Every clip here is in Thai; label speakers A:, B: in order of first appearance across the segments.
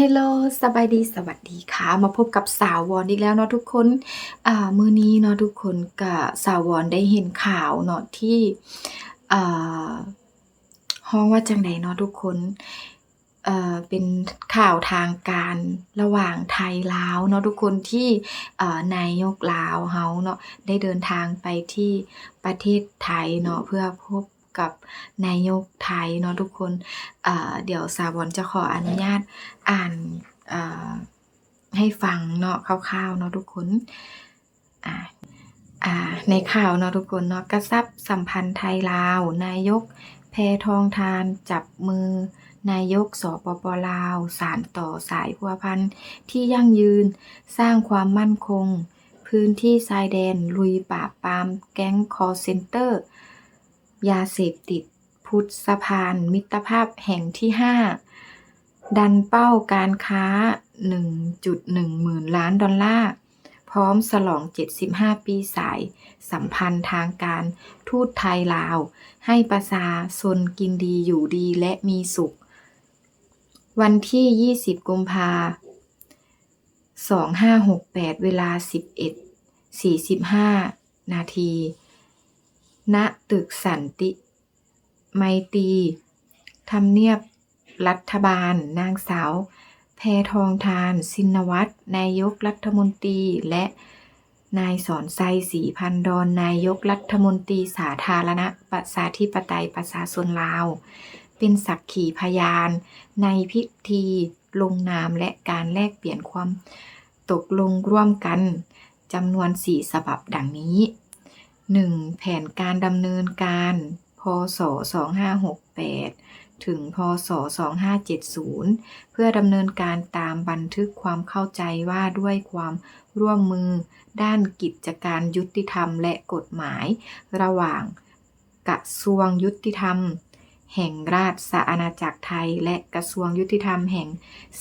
A: ฮลโลสบายดีสวัสดีค่ะ มาพบกับสาววอนอีกแล้วเนาะทุกคนอ่ามือนี้เนาะทุกคนก็สาววอนได้เห็นข่าวเนาะที่อ่าฮ้องว่าจังใดเนาะทุกคนเอ่อเป็นข่าวทางการระหว่างไทยลาวเนาะทุกคนที่เอ่อนายกลาวเราเนาะได้เดินทางไปที่ประเทศไทยเนาะเพื่อพบ กับนายกไทยเนาะทุกคน อ่า เดี๋ยวสาววอนจะขออนุญาตอ่านอ่าให้ฟังเนาะคร่าวๆเนาะทุกคน อ่าอ่าในข่าวเนาะทุกคนเนาะกระชับสัมพันธ์ไทยลาว นายกแพทองธารจับมือนายกสปปลาว สานต่อสายพัวพันที่ยั่งยืนสร้างความมั่นคง พื้นที่ชายแดนลุยปราบปาม แก๊งคอเซนเตอร์ ยาเสพติด พุทธสะพาน มิตรภาพแห่งที่5ดันเป้าการค้า 1.1 หมื่นล้านดอลลาร์ พร้อมฉลอง 75 ปีสาย สัมพันธ์ทางการทูตไทยลาว ให้ประชาชนกินดีอยู่ดีและมีสุข วันที่ 20 กุมภา2568 เวลา 11.45 นาที ณตึกสันติ ไมตรีทำเนียบรัฐบาล นางสาว แพทองธารชินวัตรนายกรัฐมนตรี และนายสอนไซศรีพันดรนนายกรัฐมนตรีสาธารณประชาธิปไตยประชาชนลาว เป็นสักขีพยาน ในพิธีลงนามและการแลกเปลี่ยนความตกลงร่วมกันจำนวน4ฉบับดังนี้ 1. แผนการดำเนินการ พศ 2568 ถึง พศ 2570 เพื่อดำเนินการตามบันทึกความเข้าใจว่าด้วยความร่วมมือ ด้านกิจการยุติธรรมและกฎหมาย ระหว่างกระทรวงยุติธรรม แห่งราชอาณาจักรไทย และกระทรวงยุติธรรมแห่ง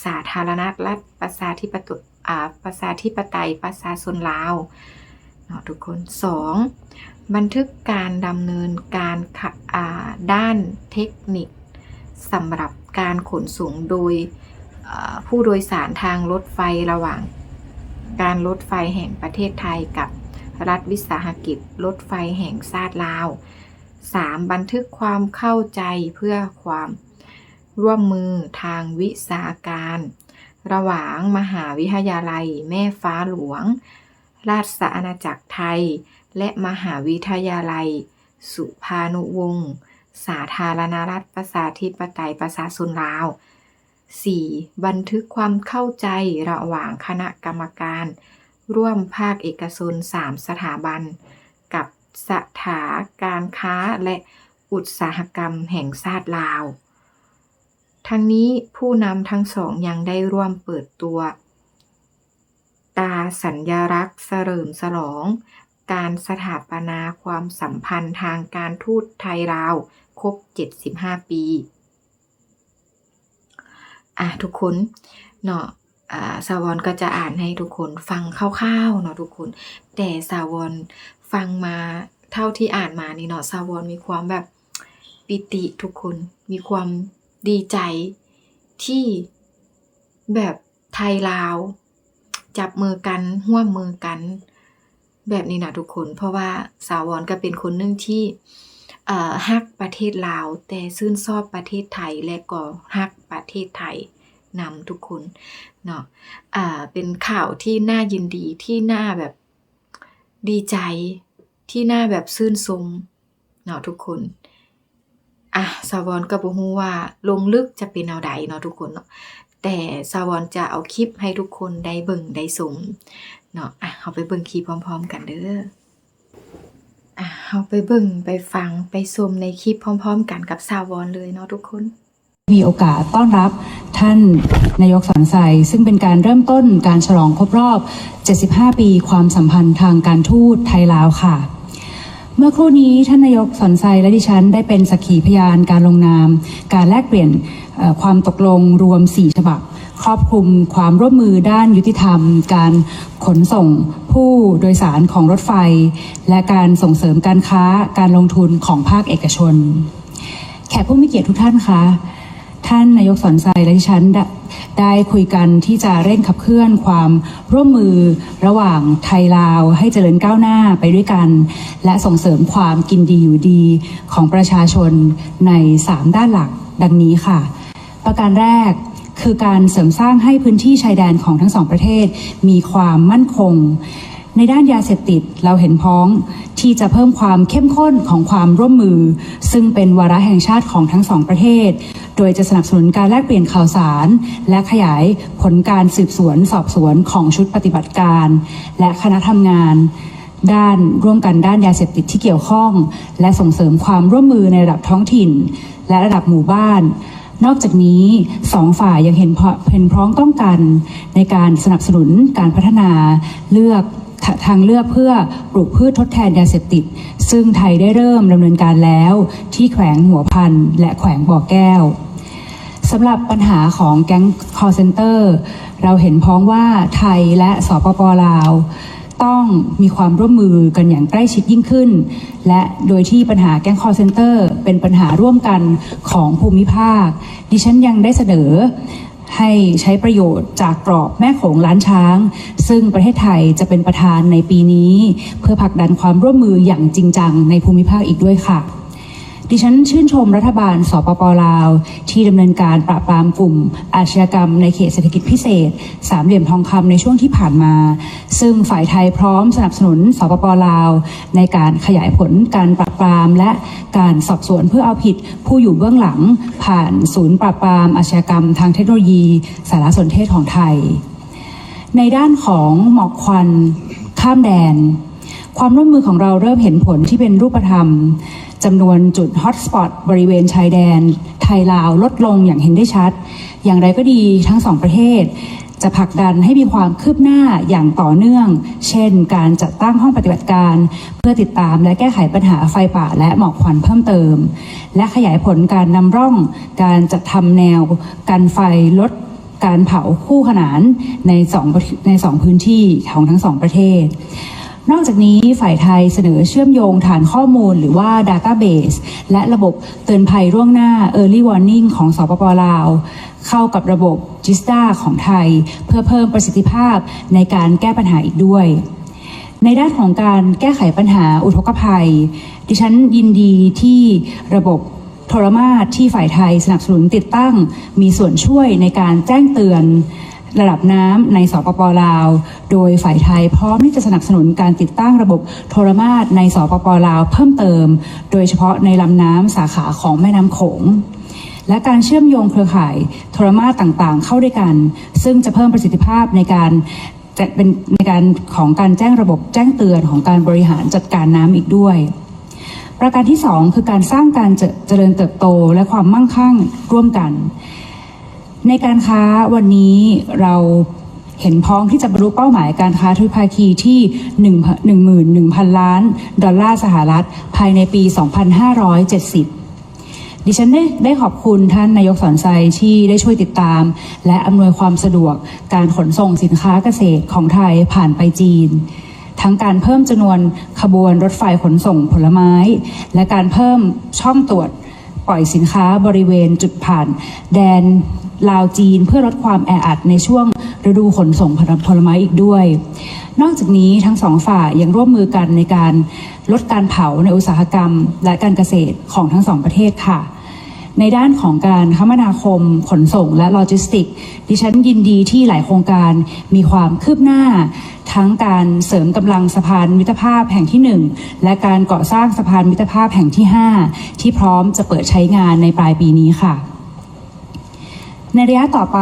A: สาธารณรัฐประชาธิปไตยประชาธิปไตยประชาชนลาว เนาะทุกคน 2. บันทึกการดำเนินการาด้านเทคนิคสำหรับการขนส่งโดยผู้โดยสารทางรถไฟระหว่าง การรถไฟแห่งประเทศไทยกับรัฐวิสาหกิจรถไฟแห่งชาติลาว 3. บันทึกความเข้าใจเพื่อความร่วมมือทางวิชาการ ระหว่างมหาวิทยาลัยแม่ฟ้าหลวง ราชอาณาจักรไทย และมหาวิทยาลัย สุภานุวงศ์สาธารณรัฐประชาธิปไตยประชาชนลาว 4. บันทึกความเข้าใจระหว่างคณะกรรมการ ร่วมภาคเอกชน 3 สถาบัน กับสถาการค้าและอุตสาหกรรมแห่งชาติลาว ทั้งนี้ผู้นำทั้งสองยังได้ร่วมเปิดตัว ตาสัญลักษณ์เฉลิมฉลอง การสถาปนาความสัมพันธ์ทางการทูตไทยลาว ครบ 75 ปีอะทุกคนเนาะอ่าสาวอนก็จะอ่านให้ทุกคนฟังคร่าวๆเนาะทุกคน แต่สาวอนฟังมาเท่าที่อ่านมานี่เนาะสาวอนมีความแบบปิติทุกคนมีความดีใจที่แบบไทยลาว จับมือกันร่วมมือกัน แบบนี้นะทุกคน เพราะว่าสาวอนก็เป็นคนหนึ่งที่ฮักประเทศลาว แต่ชื่นชอบประเทศไทยและก็ฮักประเทศไทยนำทุกคนเนาะอ่าเป็นข่าวที่น่ายินดีที่น่าแบบดีใจที่น่าแบบชื่นชมเนาะทุกคนอะสาวอนก็บ่ฮู้ว่าลงลึกจะเป็นแนวใดเนาะทุกคนเนาะ แต่สาวอนจะเอาคลิปให้ทุกคนได้เบิ่งได้ชมเนาะอะเฮาไปเบิ่งคลิปพร้อม ๆ กันเด้ออะเฮาไปเบิ่งไปฟังไปชมในคลิปพร้อม ๆ กันกับสาวอนเลยเนาะทุกคน
B: มีโอกาสต้อนรับท่านนายกสอนไซซึ่งเป็นการเริ่มต้นการฉลองครบรอบ 75 ปี ความสัมพันธ์ทางการทูตไทยลาวค่ะ เมื่อครู่นี้ท่านนายกสอนไซและดิฉันได้เป็นสักขีพยานการลงนาม การแลกเปลี่ยนความตกลงรวม 4 ฉบับ ครอบคลุมความร่วมมือด้านยุติธรรม การขนส่งผู้โดยสารของรถไฟ และการส่งเสริมการค้าการลงทุนของภาคเอกชน แขกผู้มีเกียรติทุกท่านคะ ท่านนายกสอนใจและดิฉันได้ได้คุยกันที่จะเร่งขับเคลื่อนความร่วมมือระหว่างไทยลาวให้เจริญก้าวหน้าไปด้วยกัน และส่งเสริมความกินดีอยู่ดีของประชาชนใน 3 ด้านหลักดังนี้ค่ะ ประการแรกคือการเสริมสร้างให้พื้นที่ชายแดนของทั้งสองประเทศ มีความมั่นคง ในด้านยาเสพติดเราเห็นพ้องที่จะเพิ่มความเข้มข้นของความร่วมมือ ซึ่งเป็นวาระแห่งชาติของทั้งสองประเทศ โดยจะสนับสนุนการแลกเปลี่ยนข่าวสาร และขยายผลการสืบสวนสอบสวนของชุดปฏิบัติการ และคณะทำงาน ด้านร่วมกันด้านยาเสพติดที่เกี่ยวข้อง และส่งเสริมความร่วมมือในระดับท้องถิ่น และระดับหมู่บ้านนอกจากนี้สองฝ่ายยังเห็นเห็นพร้อมต้องกันในการสนับสนุนการพัฒนาเลือกททางเลือกเพื่อปลูกพืชทดแทนยาเสพติด ซึ่งไทยได้เริ่มดำเนินการแล้วที่แขวงหัวพันและแขวงบ่อแก้ว สำหรับปัญหาของแก๊ง call center เราเห็นพ้องว่าไทยและสปปลาว ต้องมีความร่วมมือกันอย่างใกล้ชิดยิ่งขึ้น และโดยที่ปัญหาแก๊ง call center เป็นปัญหาร่วมกันของภูมิภาค ดิฉันยังได้เสนอให้ใช้ประโยชน์จากกรอบแม่โขงล้านช้าง ซึ่งประเทศไทยจะเป็นประธานในปีนี้ เพื่อผลักดันความร่วมมืออย่างจริงจังในภูมิภาคอีกด้วยค่ะ ดิฉันชื่นชมรัฐบาลสปปลาว ที่ดำเนินการปราบปรามกลุ่มอาชญากรรมในเขตเศรษฐกิจพิเศษ สามเหลี่ยมทองคำในช่วงที่ผ่านมา ซึ่งฝ่ายไทยพร้อมสนับสนุนสปปลาว ในการขยายผลการปราบปรามและการสอบสวนเพื่อเอาผิดผู้อยู่เบื้องหลัง ผ่านศูนย์ปราบปรามอาชญากรรมทางเทคโนโลยี สารสนเทศของไทย ในด้านของหมอกควันข้ามแดน ความร่วมมือของเราเริ่มเห็นผลที่เป็นรูปธรรมจำนวนจุดฮอตสปอตบริเวณชายแดน ไทยลาวลดลงอย่างเห็นได้ชัด อย่างไรก็ดีทั้งสองประเทศ จะผลักดันให้มีความคืบหน้าอย่างต่อเนื่อง เช่น การจัดตั้งห้องปฏิบัติการ เพื่อติดตามและแก้ไขปัญหาไฟป่าและหมอกควันเพิ่มเติม และขยายผลการนำร่อง การจัดทำแนวกันไฟลดการเผาคู่ขนานในสองในสองพื้นที่ของทั้งสองประเทศ นอกจากนี้ฝ่ายไทยเสนอเชื่อมโยงฐานข้อมูลหรือว่า Database และระบบเตือนภัยร่วงหน้า Early Warning ของสปปลาว เข้ากับระบบ GISTA ของไทย เพื่อเพิ่มประสิทธิภาพในการแก้ปัญหาอีกด้วยในด้านของการแก้ไขปัญหาอุทกภัย ดิฉันยินดีที่ระบบโทรมาที่ฝ่ายไทยสนับสนุนติดตั้ง มีส่วนช่วยในการแจ้งเตือน ระดับน้ำในสปปลาว โดยฝ่ายไทยพร้อมที่จะสนับสนุนการติดตั้งระบบโทรมาศในสปปลาวเพิ่มเติม โดยเฉพาะในลำน้ำสาขาของแม่น้ำโขงและการเชื่อมโยงเครือข่ายโทรมาศต่างๆ เข้าด้วยกัน ซึ่งจะเพิ่มประสิทธิภาพในการจะเป็นในการของการแจ้งระบบแจ้งเตือนของการบริหารจัดการน้ำอีกด้วย ประการที่ 2 คือการสร้างการเจเจริญเติบโตและความมั่งคั่งร่วมกัน ในการค้าวันนี้เราเห็นพ้องที่จะบรรลุเป้าหมายการค้าทวิภาคีที่1 11,000 ล้าน ดอลลาร์สหรัฐ ภายในปี 2570 ดิฉันได้ได้ขอบคุณท่านนายกสอนไซที่ได้ช่วยติดตาม และอำนวยความสะดวกการขนส่งสินค้าเกษตรของไทยผ่านไปจีน ทั้งการเพิ่มจำนวนขบวนรถไฟขนส่งผลไม้ และการเพิ่มช่องตรวจปล่อยสินค้าบริเวณจุดผ่านแดน ลาวจีน เพื่อลดความแออัดในช่วงฤดูขนส่งผลไม้อีกด้วย นอกจากนี้ทั้งสองฝ่ายยังร่วมมือกันในการลดการเผาในอุตสาหกรรม และการเกษตรของทั้งสองประเทศค่ะในด้านของการคมนาคมขนส่งและโลจิสติก ดิฉันยินดีที่หลายโครงการมีความคืบหน้า ทั้งการเสริมกำลังสะพานมิตรภาพแห่งที่ 1 และการก่อสร้างสะพานมิตรภาพแห่งที่ 5 ที่พร้อมจะเปิดใช้งานในปลายปีนี้ค่ะ ในระยะต่อไป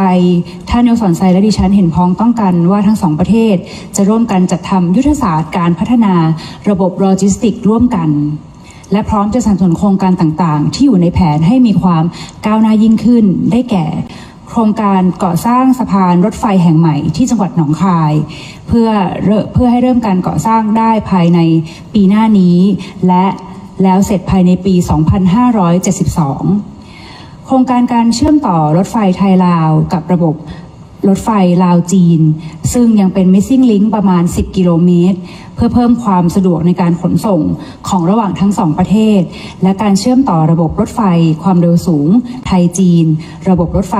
B: ท่านนายกสอนไซและดิฉันเห็นพ้องต้องกันว่าทั้งสองประเทศ จะร่วมกันจัดทำยุทธศาสตร์การพัฒนาระบบโลจิสติกร่วมกัน และพร้อมจะสนับสนุนโครงการต่างๆ ที่อยู่ในแผนให้มีความก้าวหน้ายิ่งขึ้นได้แก่ โครงการก่อสร้างสะพานรถไฟแห่งใหม่ที่จังหวัดหนองคาย เพื่อเพื่อให้เริ่มการก่อสร้างได้ภายในปีหน้านี้ และแล้วเสร็จภายในปี 2572 โครงการการเชื่อมต่อรถไฟไทยลาวกับระบบรถไฟลาวจีน ซึ่งยังเป็น missing link ประมาณ 10 กิโลเมตร เพื่อเพิ่มความสะดวกในการขนส่งของระหว่างทั้งสองประเทศ และการเชื่อมต่อระบบรถไฟความเร็วสูง ไทยจีน ระบบรถไฟ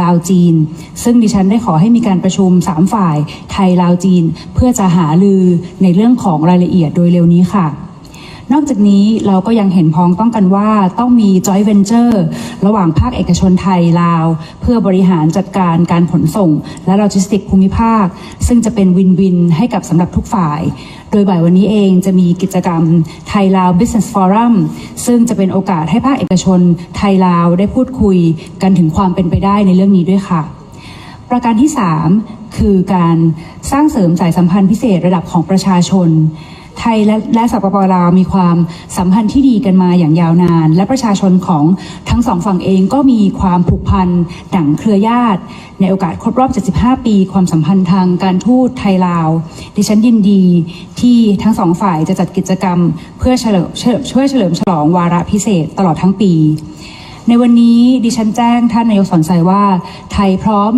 B: ลาวจีน ซึ่งดิฉันได้ขอให้มีการประชุม 3 ฝ่ายไทยลาวจีน เพื่อจะหาลือในเรื่องของรายละเอียดโดยเร็วนี้ค่ะ นอกจากนี้เราก็ยังเห็นพ้องต้องกันว่าต้องมี joint venture ระหว่างภาคเอกชนไทยลาว เพื่อบริหารจัดการการขนส่ง และโลจิสติกภูมิภาค ซึ่งจะเป็นวินวินให้กับสำหรับทุกฝ่าย โดยบ่ายวันนี้เองจะมีกิจกรรมไทยลาว Business Forum ซึ่งจะเป็นโอกาสให้ภาคเอกชนไทยลาวได้พูดคุยกันถึงความเป็นไปได้ในเรื่องนี้ด้วยค่ะ ประการที่ 3 คือการสร้างเสริมสายสัมพันธ์พิเศษระดับของประชาชน ไทยและและสปปลาวมีความสัมพันธ์ที่ดีกันมาอย่างยาวนาน และประชาชนของทั้งสองฝั่งเองก็มีความผูกพันดั่งเครือญาติ ในโอกาสครบรอบ 75 ปี ความสัมพันธ์ทางการทูตไทยลาว ดิฉันยินดีที่ทั้งสองฝ่ายจะจัดกิจกรรม เพื่อเฉลิมช่วยเฉลิมฉลองวาระพิเศษตลอดทั้งปี ในวันนี้ดิฉันแจ้งท่านนายกสอนใจว่า ไทยพร้อม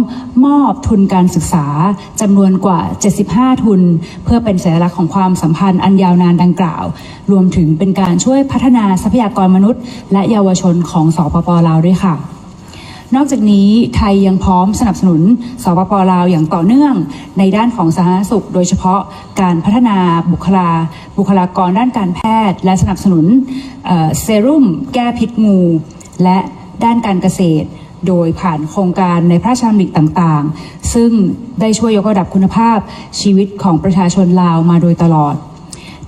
B: มอบทุนการศึกษาจำนวนกว่า 75 ทุน เพื่อเป็นสัญลักษณ์ของความสัมพันธ์อันยาวนานดังกล่าว รวมถึงเป็นการช่วยพัฒนาทรัพยากรมนุษย์ และเยาวชนของสปปลาวด้วยค่ะนอกจากนี้ไทยยังพร้อมสนับสนุนสปปลาวอย่างต่อเนื่อง ในด้านของสาธารณสุข โดยเฉพาะการพัฒนาบุคลา บุคลากรด้านการแพทย์ และสนับสนุนเอ่อเซรุ่มแก้พิษงู และด้านการเกษตร โดยผ่านโครงการในพระราชดำริต่างๆ ซึ่งได้ช่วยยกระดับคุณภาพชีวิตของประชาชนลาวมาโดยตลอด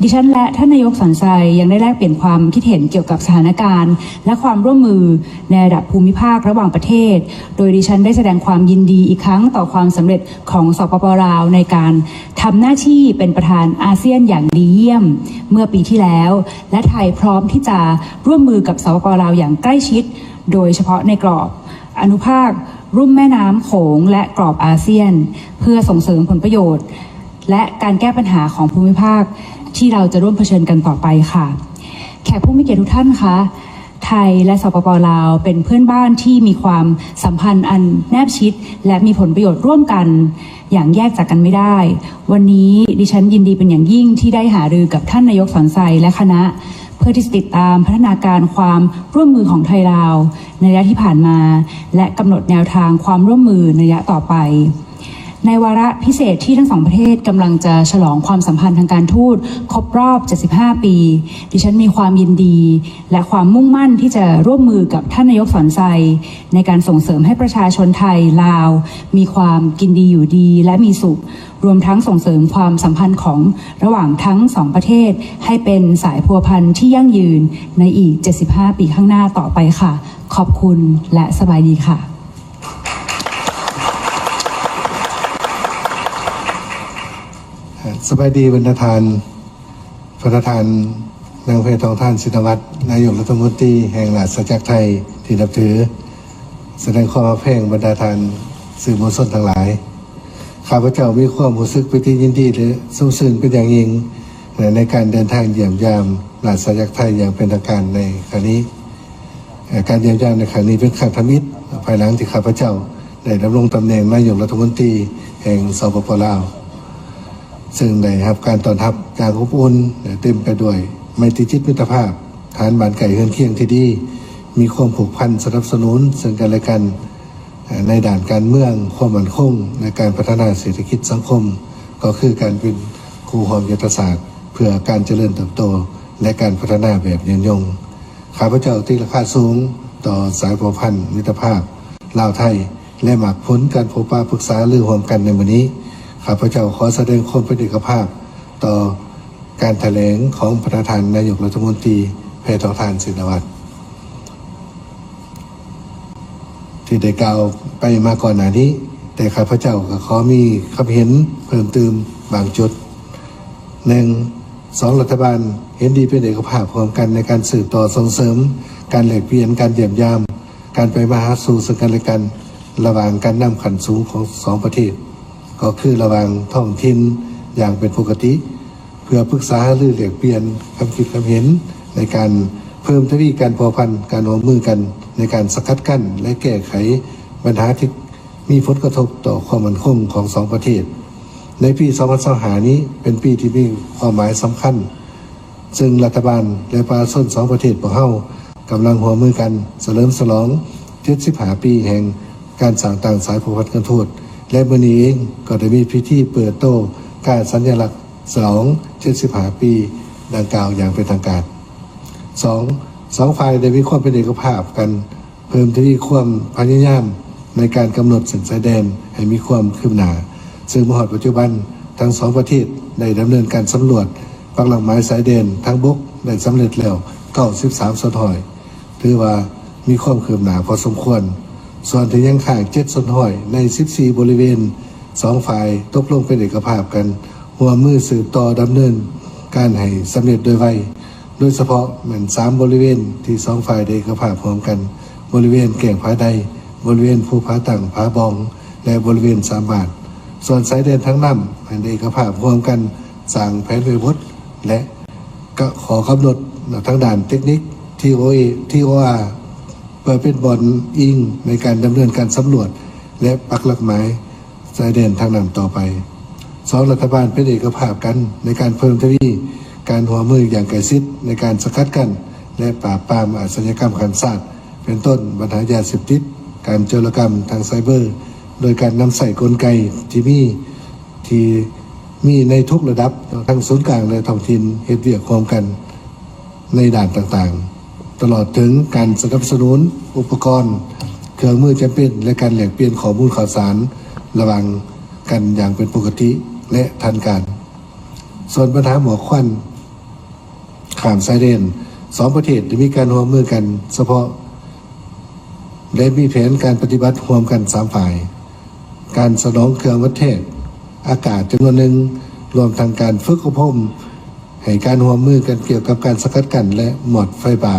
B: ดิฉันและท่านนายกสอนใจยังได้แลกเปลี่ยนความคิดเห็นเกี่ยวกับสถานการณ์ และความร่วมมือในระดับภูมิภาคระหว่างประเทศ โดยดิฉันได้แสดงความยินดีอีกครั้งต่อความสำเร็จของสปปลาวในการทำหน้าที่เป็นประธานอาเซียนอย่างดีเยี่ยม เมื่อปีที่แล้ว และไทยพร้อมที่จะร่วมมือกับสปปลาวอย่างใกล้ชิด โดยเฉพาะในกรอบอนุภาครุ่มแม่น้ำโขงและกรอบอาเซียน เพื่อส่งเสริมผลประโยชน์ และการแก้ปัญหาของภูมิภาค ที่เราจะร่วมเผชิญกันต่อไปค่ะ แขกผู้มีเกียรติทุกท่านคะไทยและสปปลาวเป็นเพื่อนบ้านที่มีความสัมพันธ์อันแนบชิด และมีผลประโยชน์ร่วมกัน อย่างแยกจากกันไม่ได้ วันนี้ดิฉันยินดีเป็นอย่างยิ่งที่ได้หารือกับท่านนายกสอนไซและคณะ เพื่อที่จะติดตามพัฒนาการความร่วมมือของไทยลาว ในระยะที่ผ่านมา และกำหนดแนวทางความร่วมมือในระยะต่อไป ในวาระพิเศษที่ทั้งสองประเทศกำลังจะฉลองความสัมพันธ์ทางการทูตครบรอบ 75 ปี ดิฉันมีความยินดี และความมุ่งมั่นที่จะร่วมมือกับท่านนายกสอนใจในการส่งเสริมให้ประชาชนไทยลาว มีความกินดีอยู่ดีและมีสุข รวมทั้งส่งเสริมความสัมพันธ์ของระหว่างทั้งสองประเทศ ให้เป็นสายพัวพันธ์ที่ยั่งยืนในอีก 75 ปีข้างหน้าต่อไปค่ะ ขอบคุณและสบายดีค่ะ
C: สบายดีบรรทานประธานนางเพทองท่านสินวัตรนายกรัฐมนตรีแห่งราชอาณาจักรไทยที่นับถือ แสดงความอาเพลงบรรดาทานสื่อมวลชนทั้งหลาย ข้าพเจ้ามีความรู้สึกปิติยินดีหรือสุ่มสื่นเป็นอย่างยิ่งในการเดินทางเยี่ยมยามราชอาณาจักรไทยอย่างเป็นทางการในครั้งนี้ การเยี่ยมยามในครั้งนี้เป็นครั้งทมิตรภายหลังที่ข้าพเจ้าได้ดำรงตำแหน่งนายกรัฐมนตรีแห่งสปปลาว ซึ่งได้รับการต้อนรับอย่างอบอุ่นเต็มไปด้วยไมตรีจิตมิตรภาพ ฐานบานไก่เฮือนเคียงที่ดีมีความผูกพันสนับสนุนซึ่งกันและกันในด่านการเมืองความมั่นคงในการพัฒนาเศรษฐกิจสังคม ก็คือการเป็นครูหอมยุทธศาสตร์ เพื่อการเจริญเติบโต และการพัฒนาแบบยืนยงข้าพเจ้าที่ราคาสูงต่อสายพัวพันธ์มิตรภาพลาวไทย และหมักผลการพบปะปรึกษาเรื่อรวมกันในวันนี้ ข้าพเจ้าขอแสดงความเป็นเอกภาพ ต่อการแถลงของประธานนายกรัฐมนตรีแพทองทานสินวัตรที่ได้กล่าวไปมาก่อนหน้านี้ แต่ข้าพเจ้าก็ขอมีความเห็นเพิ่มเติมบางจุดหนึ่งสองรัฐบาลเห็นดีเป็นเอกภาพพร้อมกันในการสืบต่อส่งเสริม การแลกเปลี่ยนการเยี่ยมยาม การไปมาหาสู่ซึ่งกันและกัน ระหว่างการนำขันสูงของสองประเทศ ก็คือระหว่างท้องถิ่นอย่างเป็นปกติ เพื่อปรึกษาหรือแหลกเปลี่ยนความคิดความเห็นในการเพิ่มทวีการพอพันการร่วมมือกันในการสกัดกั้นและแก้ไขปัญหาที่มีผลกระทบต่อความมั่นคงของสองประเทศ ในปี 2025นี้เป็นปีที่มีความหมายสำคัญ ซึ่งรัฐบาลและประชาชนสองประเทศของเฮากำลังหัวมือกันเสริมฉลอง75ปีแห่งการสร้างต่างสายผูกพันกันทูต และมื่อนี้เองก็ได้มีพิธีเปิดโตการสัญลักษณ์ฉลอง75ปีดังกล่าวอย่างเป็นทางการสองสองฝ่ายได้มีความเป็นเอกภาพกันเพิ่มทวีความพยายามในการกำหนดเส้นสายแดนให้มีความคืบหน้าซึ่งมหอดปัจจุบันทั้งสองประเทศได้ดำเนินการสำรวจปักหลักหมายสายแดนทั้งบกได้สำเร็จแล้ว93สนหอย ถือว่ามีความคืบหน้าพอสมควร ส่วนที่ยังขางเจ็ดสนหอยใน 14 บริเวณสองฝ่ายตกลงเป็นเอกภาพกัน หัวมือสืบต่อดำเนิน การให้สำเร็จโดยไวโดยเฉพาะเหมือนสามบริเวณที่สองฝ่ายได้กระภาพร้อมกัน บริเวณแก่งผาใด บริเวณภูผาต่างผาบอง และบริเวณสามบาท ส่วนสายเดินทั้งน้ำให้ได้กระภาพร้อมกันสั่งแผนเวทและก็ขอกำหนดทั้งด่านเทคนิคที่โอที่โออาเปิดเป็นบอลอิงในการดำเนินการสำรวจ และปักหลักหมายสายเดินทางน้ำต่อไปสองรัฐบาลเป็นเอกภาพกันในการเพิ่มทวีการหัวมืออย่างใกลชิดในการสกัดกัน และปราบปรามอาชญากรรมการศาสตร์เป็นต้นปัญหายาเสพติดการโจรกรรมทางไซเบอร์ โดยการนำใส่กลไกที่มีที่มีในทุกระดับทั้งศูนย์กลางและท้องถิ่นเหตุเวียกความกันในด่านต่างๆ ตลอดถึงการสนับสนุนอุปกรณ์ เครื่องมือจำเป็นและการแหลกเปลี่ยนข้อมูลข่าวสาร ระหว่างกันอย่างเป็นปกติและทันการ ส่วนปัญหาหมอกควันข่ามไซเรนสองประเทศได้มีการร่วมมือกันเฉพาะและมีแผนการปฏิบัติร่วมกันสามฝ่าย การสนองเครื่องวัดเทศ อากาศจำนวนหนึ่งรวมทางการฝึกอบรมให้การร่วมมือกันเกี่ยวกับการสกัดกั้นและหมดไฟป่า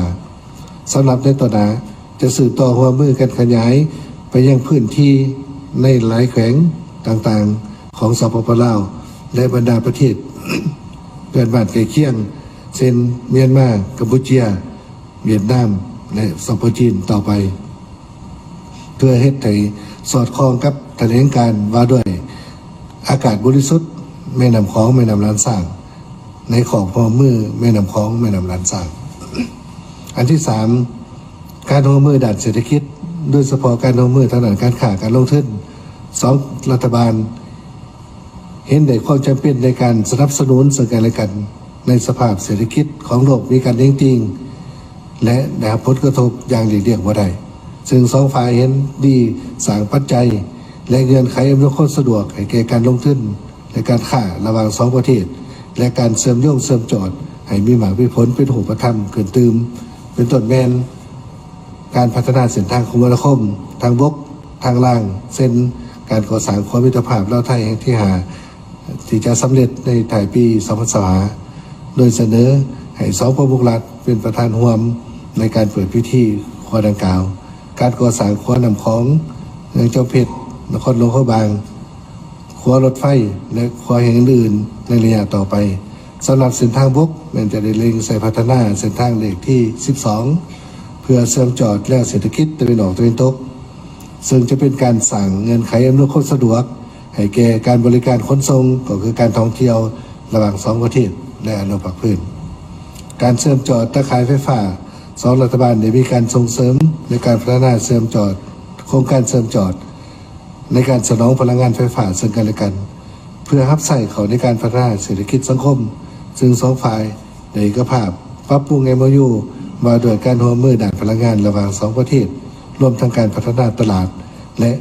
C: สำหรับในต่อหนาจะสื่อต่อร่วมมือกันขยาย ไปยังพื้นที่ในหลายแขวงต่างๆของสปปลาวและบรรดาประเทศเพื่อนบ้านใกล้เคียงเช่นเมียนมากัมพูชีเวียดนามและสปปจีนต่อไป เพื่อเฮ็ดให้สอดคล้องกับแถลงการว่าด้วยอากาศบริสุทธิ์แม่น้ำของแม่น้ำลานสร้าง ในขอบพอมือแม่น้ำของแม่น้ำลานสร้าง อันที่สามการร่วมมือด้านเศรษฐกิจโดยเฉพาะการร่วมมือทางด้านการค้าการลงทุนสองรัฐบาล เห็นได้ความจำเป็นในการสนับสนุนซึ่งกันและกันในสภาพเศรษฐกิจของโลกมีการเด้งติง และได้รับผลกระทบอย่างหลีกเลี่ยงว่าได้ซึ่งสองฝ่ายเห็นดีสร้างปัจจัย และเงื่อนไขอำนวยความสะดวกให้แก่การลงทุนและการค้าระหว่างสองประเทศ และการเสริมโยงเสริมจอดให้มีหมากมีผลเป็นหูประธรรมเกินตืม เป็นต้นแมนการพัฒนาเส้นทางคมนาคม ทางบกทางล่าง เส้นการก่อสร้างความมิตรภาพเล่าไทยแห่งที่หาที่จะสำเร็จในถ่ายปี2025โดยเสนอให้สองประมุขรัฐเป็นประธานร่วมในการเปิดพิธีขวดังกล่าว การก่อสร้างขวนำของเมืองเจ้าเพชรนครหลวงเขาบางขวรถไฟและขวแห่งอื่นในระยะต่อไป สำหรับเส้นทางบุกแมันจะได้เล็งใส่พัฒนาเส้นทางเลขที่ 12 เพื่อเสริมจอดและเศรษฐกิจตะวันออกตะวันตก ซึ่งจะเป็นการสั่งเงินไขอำนวยความสะดวก ให้แก่การบริการขนส่งก็คือการท่องเที่ยวระหว่างสองประเทศและอนุภาคพื้น การเสริมจอดตะขายไฟฟ้าสองรัฐบาลได้มีการส่งเสริมในการพัฒนาเสริมจอด โครงการเสริมจอด ในการสนองพลังงานไฟฟ้าซึ่งกันและกัน เพื่อรับใส่เขาในการพัฒนาเศรษฐกิจสังคม ซึ่งสองฝ่ายในเอกภาพปรับปรุงเอมยูมาโดยการร่วมือด้านพลังงานระหว่างสองประเทศ รวมทั้งการพัฒนาตลาด และ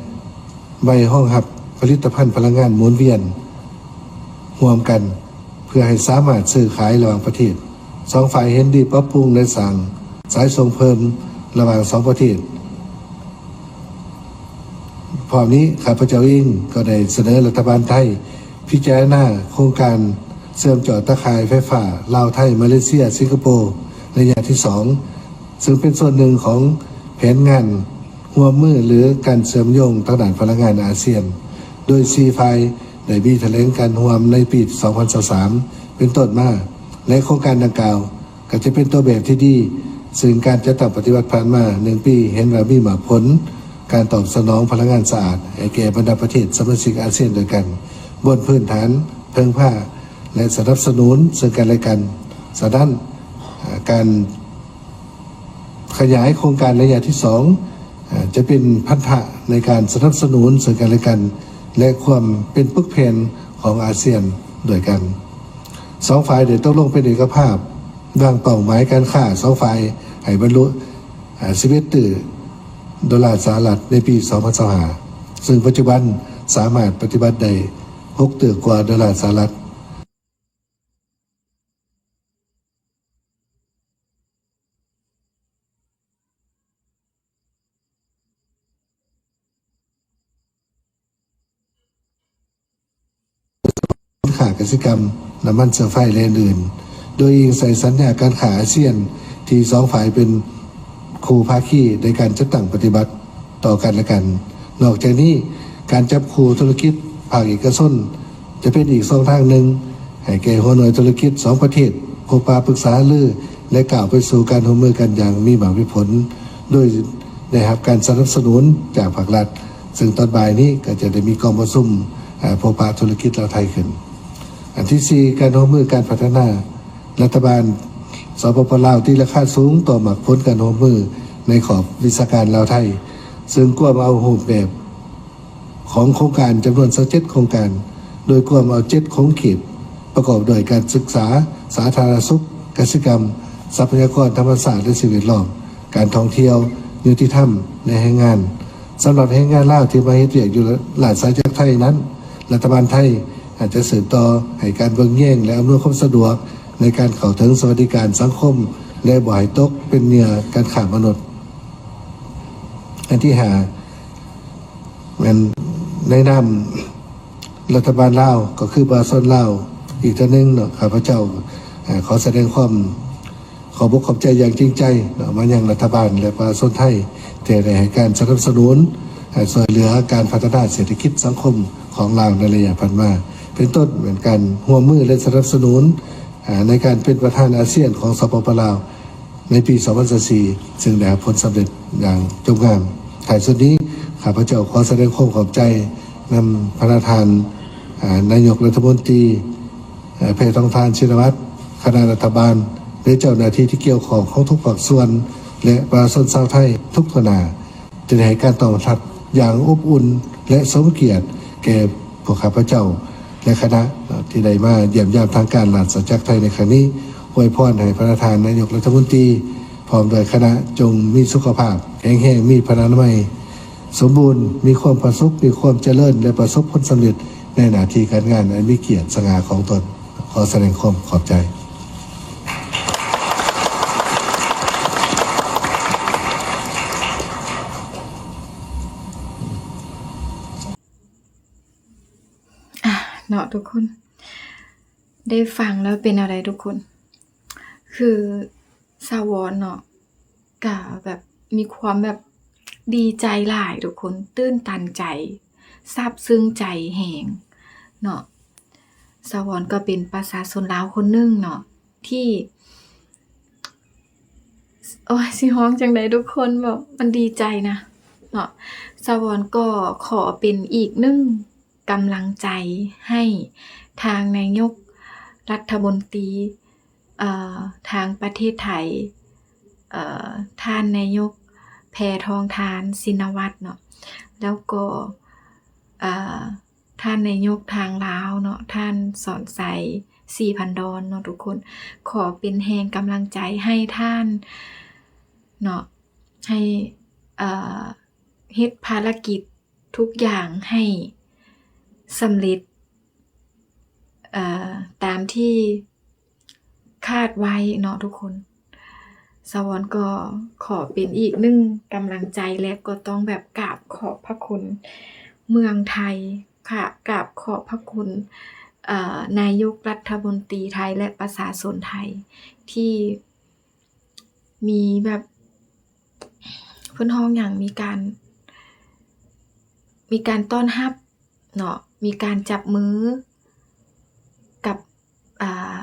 C: ใบห้องหับผลิตภัณฑ์พลังงานหมุนเวียนร่วมกันเพื่อให้สามารถซื้อขายระหว่างประเทศสองฝ่ายเห็นดีปรับปรุงและสั่งสายส่งเพิ่มระหว่างสองประเทศพร้อมนี้ข้าพเจ้าเองก็ได้เสนอรัฐบาลไทย พิจารณาโครงการ เสริมจอดตะข่ายไฟฟ้าลาวไทย มาเลเซีย สิงคโปร์ระยะที่สองซึ่งเป็นส่วนหนึ่งของแผนงานหัวมือหรือการเสริมโยงทางด้านพลังงานอาเซียน โดยซีไฟได้มีแถลงการรวมในปี 2023 เป็นต้นมา และโครงการดังกล่าว ก็จะเป็นตัวแบบที่ดี ซึ่งการจะต้องปฏิบัติผ่านมาหนึ่งปี เห็นว่ามีหมาผล การตอบสนองพลังงานสะอาดให้แก่บรรดาประเทศสมาชิกอาเซียนด้วยกัน บนพื้นฐานเพิ่งผ้า และสนับสนุนซึ่งกันและกันสด้านการขยายโครงการระยะที่สองจะเป็นพันธะในการสนับสนุนซึ่งกันและกัน และความเป็นปึกเพนของอาเซียนด้วยกันสองฝ่ายเดี๋ยวต้องลงเป็นเอกภาพวางเป้าหมายการค้าสองฝ่ายให้บรรลุสิบเอ็ดตื่ดอลลาร์สหรัฐในปี 2025ซึ่งปัจจุบันสามารถปฏิบัติได้หกตื่กว่าดอลลาร์สหรัฐ กสิกรรมน้ำมันเสือไฟและอื่น โดยอิงใส่สัญญาการขาอาเซียนที่สองฝ่ายเป็นคู่ภาคีในการจัดตั้งปฏิบัติต่อกันและกัน นอกจากนี้การจับคู่ธุรกิจภาคเอกชนจะเป็นอีกสองทางหนึ่งให้แก่หัวหน่วยธุรกิจสองประเทศพบปะปรึกษาลือและกล่าวไปสู่การร่วมมือกันอย่างมีหวังมีผลโดยได้รับการสนับสนุนจากภาครัฐ ซึ่งตอนบ่ายนี้ก็จะได้มีกองประชุมพบปะธุรกิจเราไทยขึ้น อันที่สี่การร่วมมือการพัฒนา รัฐบาลสปปลาวที่ราคาสูงต่อหมักพ้นการร่วมมือในขอบวิชาการลาวไทย ซึ่งกวมเอารูปแบบของโครงการจำนวนเจ็ดโครงการ โดยกวมเอาเจ็ดโครงเขตประกอบโดยการศึกษา สาธารณสุขกสิกรรม ทรัพยากรธรรมศาสตร์และสิ่งแวดล้อมการท่องเที่ยวยุติธรรมในแรงงานสำหรับแรงงานลาวที่มาเฮ็ดเวียกอยู่หลายสายจากไทยนั้น รัฐบาลไทย อาจจะสืบต่อให้การเบิ่งแย่งและอำนวยความสะดวก ในการเข้าถึงสวัสดิการสังคม และบ่อยตกเป็นเหยื่อการข่ามนุษย์ อันที่หามันในนามรัฐบาลลาวก็คือบาซอนลาวอีกท่านหนึ่งเนาะข้าพเจ้าขอแสดงความขอบอกขอบใจอย่างจริงใจเนาะมายังรัฐบาลและประชาชนไทยที่ไดให้การสนับสนุนให้ช่วยเหลือการพัฒนาเศรษฐกิจสังคมของลาวในระยะผ่านมา เป็นต้นเหมือนกันหัวมือและสนับสนุนในการเป็นประธานอาเซียนของสปปลาวในปี 2004ซึ่งได้ผลสำเร็จอย่างจงงามถ่ายสุดนี้ข้าพเจ้าขอแสดงความขอบใจนำพระประธานนายกรัฐมนตรีเอ่อเพทองทานชินวัตรคณะรัฐบาลและเจ้าหน้าที่ที่เกี่ยวของของทุกภาคส่วน และประชาชนชาวไทยทุกทนาจะได้ให้การตอบรับอย่างอบอุ่นและสมเกียรติแก่พวกข้าพเจ้า และคณะที่ได้มาเยี่ยมยามทางการหลานสัญจักรไทยในครั้งนี้อวยพรให้พระประธานนายกรัฐมนตรีพร้อมโดวยคณะจงมีสุขภาพแข็งแรงมีพลานามัย สมบูรณ์มีความประสบมีความเจริญ และประสบผลสำเร็จในหน้าที่การงานอันมีเกียรติสง่าของตนขอแสดงความขอบใจ
A: อะ เนาะทุกคน ได้ฟังแล้วเป็นอะไรทุกคน คือสาวอนเนาะกะแบบมีความแบบดีใจหลายทุกคน ตื้นตันใจซาบซึ้งใจแหงเนาะสาวอนก็เป็นประชาชนลาวคนหนึงเนาะที่โอ้ยสิฮ้องจังไดทุกคนแบบมันดีใจนะเนาะสวรรค์ก็ขอเป็นอีกหนึ่ง กำลังใจให้ทางนายกรัฐมนตรีทางประเทศไทยท่านนายกแพทองทานสินวัตรเนาะแล้วก็ท่านนายกทางลาวเนาะท่านสอนใสสี่พันดอนเนาะทุกคนขอเป็นแหงกำลังใจให้ท่านเนาะให้เฮ็ดภารกิจทุกอย่างให้ สำเร็จเอ่อตามที่คาดไว้เนาะทุกคน สวรรค์ก็ขอเป็นอีกหนึ่งกำลังใจและก็ต้องแบบกราบขอบพระคุณเมืองไทยค่ะกราบขอบพระคุณนายกรัฐมนตรีไทยและประชาชนไทยที่มีแบบเพื่อนห้องอย่างมีการ มีการต้อนรับ เนาะมีการจับมือกับอ่า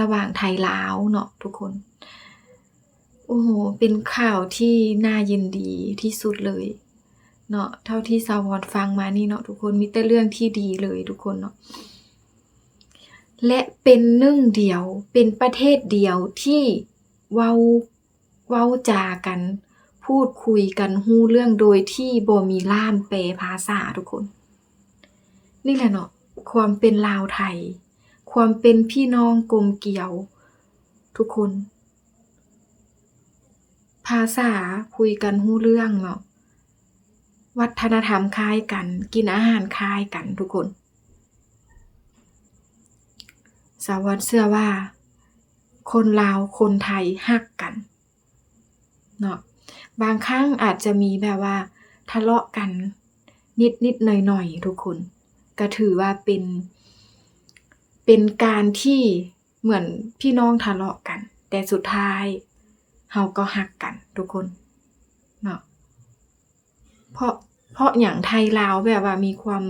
A: ระหว่างไทยลาวเนาะทุกคน โอ้โห เป็นข่าวที่น่ายินดีที่สุดเลยเนาะเท่าที่สาวอนฟังมานี่เนาะทุกคนมีแต่เรื่องที่ดีเลยทุกคนเนาะและเป็นหนึ่งเดียวเป็นประเทศเดียวที่เว้าเว้าจากัน พูดคุยกันฮู้เรื่องโดยที่บ่มีล่ามแปลภาษาทุกคน นี่แหละเนาะความเป็นลาวไทย ความเป็นพี่น้องกลมเกลียว ทุกคน ภาษาคุยกันฮู้เรื่องเนาะวัฒนธรรมคล้ายกัน กินอาหารคล้ายกันทุกคน สาวัตเชื่อว่า คนลาวคนไทยฮักกันเนาะบางครั้งอาจจะมีแบบว่า ทะเลาะกัน นิดนิดหน่อยหน่อยทุกคน ก็ถือว่าเป็น เป็นการที่เหมือนพี่น้องทะเลาะกัน แต่สุดท้ายเฮาก็ฮักกันทุกคนเนาะเพราะเพราะอย่างไทยลาวแบบว่ามีความ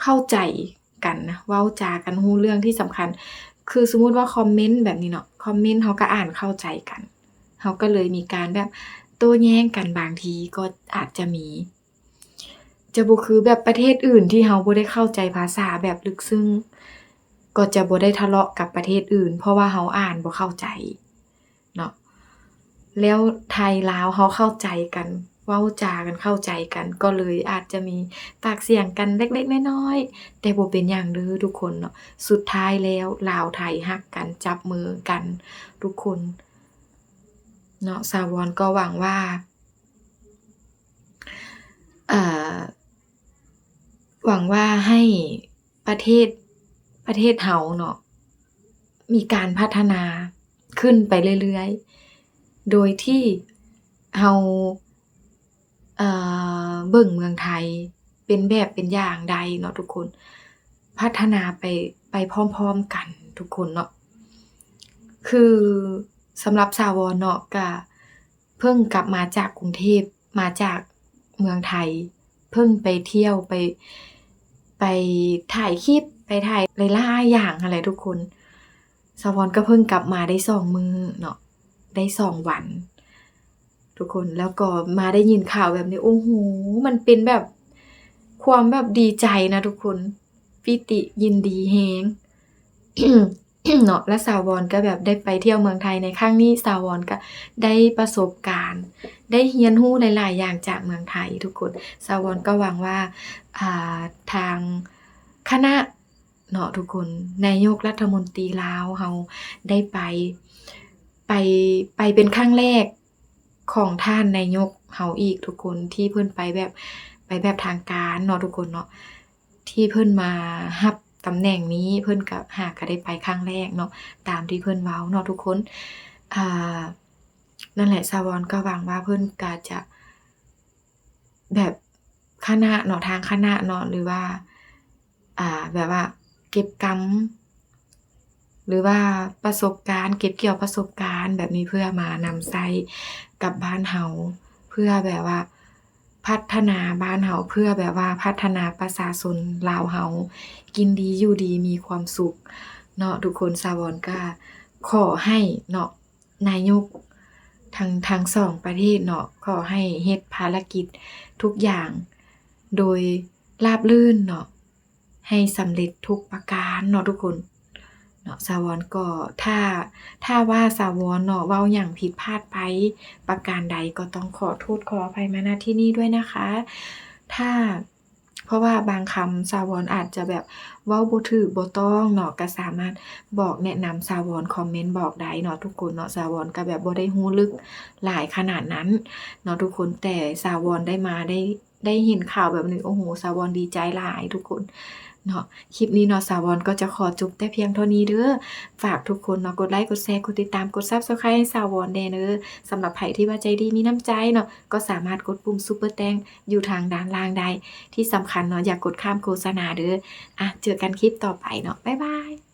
A: เข้าใจกันนะเว้าจากันฮู้เรื่องที่สำคัญ คือสมมุติว่าคอมเมนต์แบบนี้เนาะคอมเมนต์เขาก็อ่านเข้าใจกันเขาก็เลยมีการแบบโต้แย้งกันบางทีก็อาจจะมี จะบ่คือแบบประเทศอื่นที่เราบ่ได้เข้าใจภาษาแบบลึกซึ้ง ก็จะบ่ได้ทะเลาะกับประเทศอื่น เพราะว่าเราอ่านบ่เข้าใจเนาะ แล้วไทยลาวเขาเข้าใจกัน เว้าจากันเข้าใจกัน ก็เลยอาจจะมีปากเสียงกันเล็กๆน้อยๆแต่บ่เป็นหยังเด้อทุกคนเนาะ สุดท้ายแล้วลาวไทยฮักกันจับมือกันทุกคนเนาะสาวรก็หวังว่า เอ่อ หวังว่าให้ประเทศประเทศเฮาเนาะมีการพัฒนาขึ้นไปเรื่อยๆ โดยที่เฮาเอ่อเบิ่งเมืองไทยเป็นแบบเป็นอย่างใดเนาะทุกคน พัฒนาไปไปพร้อมๆกันทุกคนเนาะคือสำหรับสาวรเนาะก็เพิ่งกลับมาจากกรุงเทพมาจากเมืองไทย เพิ่งไปเที่ยวไป ไปถ่ายคลิปไปถ่ายหลายๆอย่างหั้นแหละทุกคนสาวรก็เพิ่งกลับมาได้สองมือเนาะได้สองวัน ทุกคนแล้วก็มาได้ยินข่าวแบบนี้โอ้โฮมันเป็นแบบความแบบดีใจนะทุกคนปิติยินดีแฮงเนาะและสาวรก็แบบได้ไปเที่ยวเมืองไทยในครั้งนี้สาวรก็ได้ประสบการณ์ ได้เรียนรู้หลาย ๆ อย่างจากเมืองไทยทุกคนสาวรก็หวังว่าาทางคณะเนาะทุกคนนายกรัฐมนตรีลาวเฮาได้ไปไปไปเป็นครั้งแรกของท่านนายกเฮาอีกทุกคนที่เพิ่นไปแบบไปแบบทางการเนาะทุกคนเนาะที่เพิ่นมารับตำแหน่งนี้เพิ่นก็หากก็ได้ไปครั้งแรกเนาะตามที่เพิ่นเว้าเนาะทุกคนอ่า นั่นแหละสาวรก็หวังว่าเพิ่อนก็จะ แบบคณะเนาะทางคณะเนาะหรือว่า อ่า แบบว่า เก็บกำหรือว่าประสบการณ์เก็บเกี่ยวประสบการณ์ แบบนี้เพื่อมานำใช้กับบ้านเฮาเพื่อแบบว่า พัฒนาบ้านเฮาเพื่อแบบว่าพัฒนาประชาชนลาวเฮากินดีอยู่ดีมีความสุข เนาะทุกคนสาวรก็ขอให้เนาะนายก ทั้งทั้งสองประเทศเนาะขอให้เฮ็ดภารกิจทุกอย่าง โดยราบรื่นเนาะให้สำเร็จทุกประการเนาะทุกคนเนาะสาวรก็ถ้าถ้าว่าสาวรเนาะเว้าหยังผิดพลาดไปประการใดก็ต้องขอโทษขออภัยมาณที่นี้ด้วยนะคะ ถ้า เพราะว่าบางคำสาวรอาจจะแบบเว้าบ่ถูกบ่ต้องเนาะก็สามารถบอกแนะนำสาวรคอมเมนต์บอกได้เนาะทุกคนเนาะสาวรก็แบบบ่ได้ฮู้ลึกหลายขนาดนั้นเนาะทุกคนแต่สาวรได้มาได้ได้เห็นข่าวแบบนี้โอ้โหสาวรดีใจหลายทุกคน เนาะคลิปนี้เนาะสาวอนก็จะขอจบแต่เพียงเท่านี้เด้อฝากทุกคนเนาะกดไลค์กดแชร์กดติดตามกดซับสไครต์ให้สาวรแน่เด้อสำหรับไผที่ว่าใจดีมีน้ำใจเนาะก็สามารถกดปุ่มซูเปอร์แตงอยู่ทางด้านล่างได้ที่สำคัญเนาะอย่ากกดข้ามโฆษณาเด้ออะเจอกันคลิปต่อไปเนาะบ๊ายบาย